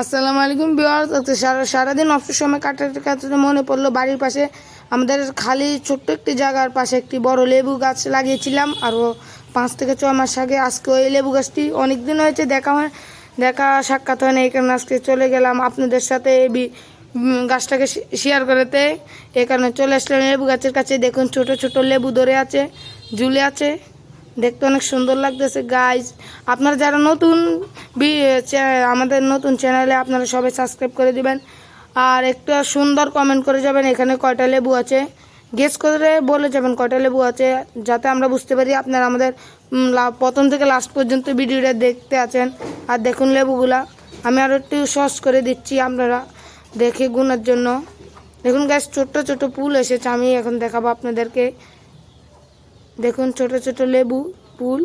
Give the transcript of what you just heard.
আসসালামু আলাইকুম বিহার সারা সারাদিন অফিস সময় কাটাতে কাটাতে মনে পড়ল বাড়ির পাশে আমাদের খালি ছোট্ট একটি জায়গার পাশে একটি বড় লেবু গাছ লাগিয়েছিলাম। আরও পাঁচ থেকে ছয় মাস আগে আজকে ওই লেবু গাছটি অনেক দিন হয়েছে দেখা হয় দেখা সাক্ষাৎ হয় না এই কারণে আজকে চলে গেলাম আপনাদের সাথে গাছটাকে শেয়ার করতে। এই কারণে চলে আসলাম লেবু গাছের কাছে। দেখুন ছোট ছোট লেবু ধরে আছে, ঝুলে আছে। দেখতে অনেক সুন্দর লাগতেছে। গাছ আপনারা যারা নতুন আমাদের নতুন চ্যানেলে আপনারা সবাই সাবস্ক্রাইব করে দিবেন। আর একটু সুন্দর কমেন্ট করে যাবেন, এখানে কয়টা লেবু আছে। গেস করে বলে যাবেন কয়টা লেবু আছে, যাতে আমরা বুঝতে পারি আপনারা আমাদের প্রথম থেকে লাস্ট পর্যন্ত ভিডিওটা দেখতে আছেন। আর দেখুন লেবুগুলা। আমি আরও একটু সস করে দিচ্ছি আপনারা দেখে গুণের জন্য। দেখুন গ্যাস ছোট্ট ছোট পুল এসেছে, আমি এখন দেখাবো আপনাদেরকে। দেখুন ছোট ছোট লেবু ফুল।